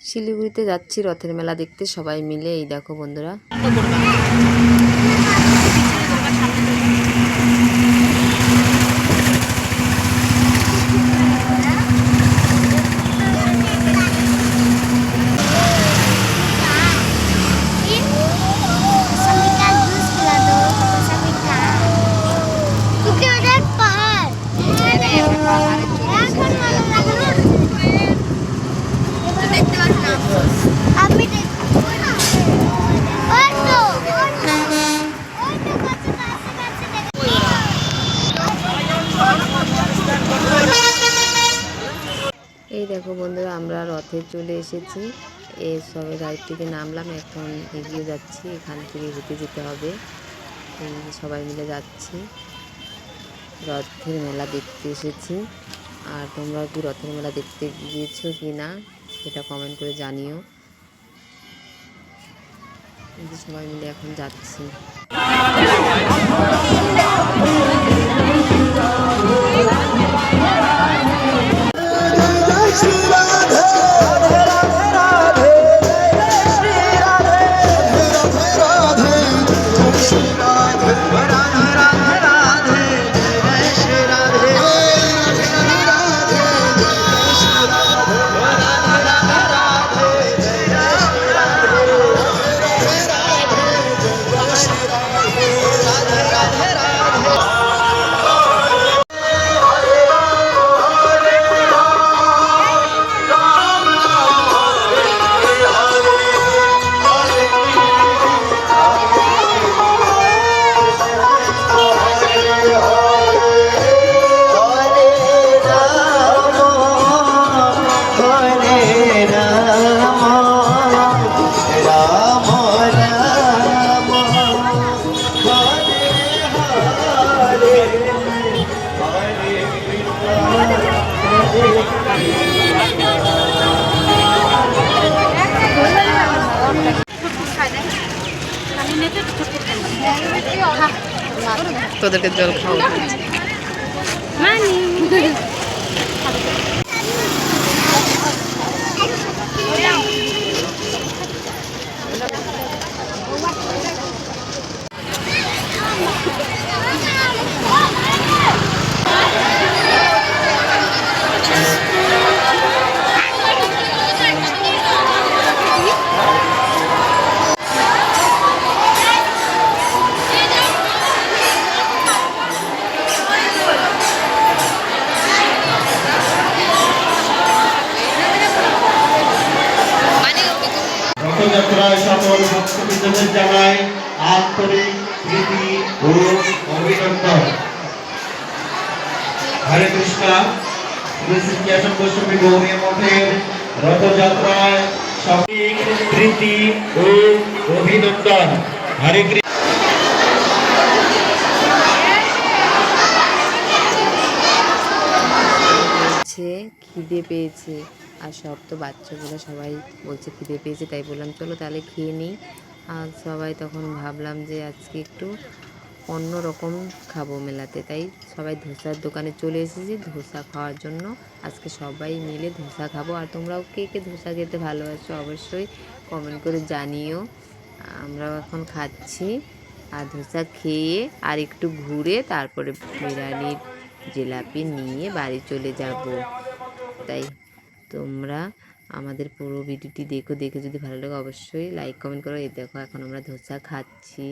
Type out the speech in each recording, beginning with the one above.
শিলিগুড়িতে যাচ্ছি রথের মেলা দেখতে সবাই মিলে। এই দেখো বন্ধুরা। দেখো বন্ধুরা, আমরা রথে চলে এসেছি। এ সবে গাড়ি থেকে নামলাম, এখন এগিয়ে যাচ্ছি। এখান থেকে হেঁটে যেতে হবে। সবাই মিলে যাচ্ছি। রথের মেলা দেখতে এসেছি। আর তোমরা কি রথের মেলা দেখতে গিয়েছো কি না সেটা কমেন্ট করে জানিও। সবাই মিলে এখন যাচ্ছি। তোদেরকে জল খাওয়া রথযাত্রায় ভক্তবৃন্দদের জানাই আন্তরিক প্রীতি ও অভিনন্দন। হরে কৃষ্ণ গোস্বামী গৌরী মঠের রথযাত্রায় সকল প্রীতি ও অভিনন্দন। হরে কৃষ্ণ। খিদে পেয়েছে। আর সব তো বাচ্চাগুলো সবাই বলছে খিদে পেয়েছে, তাই বললাম, চলো তাহলে খেয়ে নিই। আর সবাই তখন ভাবলাম যে আজকে একটু অন্য রকম খাব মেলাতে। তাই সবাই ধোসার দোকানে চলে এসেছি ধোসা খাওয়ার জন্য। আজকে সবাই মিলে ধোসা খাব। আর তোমরাও কে কে ধোসা খেতে ভালোবাসো অবশ্যই কমেন্ট করে জানিও। আমরাও এখন খাচ্ছি। আর ধোসা খেয়ে আর একটু ঘুরে তারপরে বিরিয়ানির জিলাপি নিয়ে বাড়ি চলে যাব। তাই তোমরা আমাদের পুরো ভিডিওটি দেখো, দেখে যদি ভালো লাগে অবশ্যই লাইক কমেন্ট করো। এই দেখো, এখন আমরা ধোসা খাচ্ছি।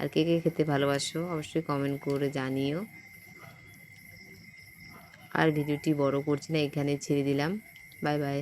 আর কে কে খেতে ভালোবাসো অবশ্যই কমেন্ট করে জানিও। আর ভিডিওটি বড় করছি না এখানে ছেড়ে দিলাম। Bye bye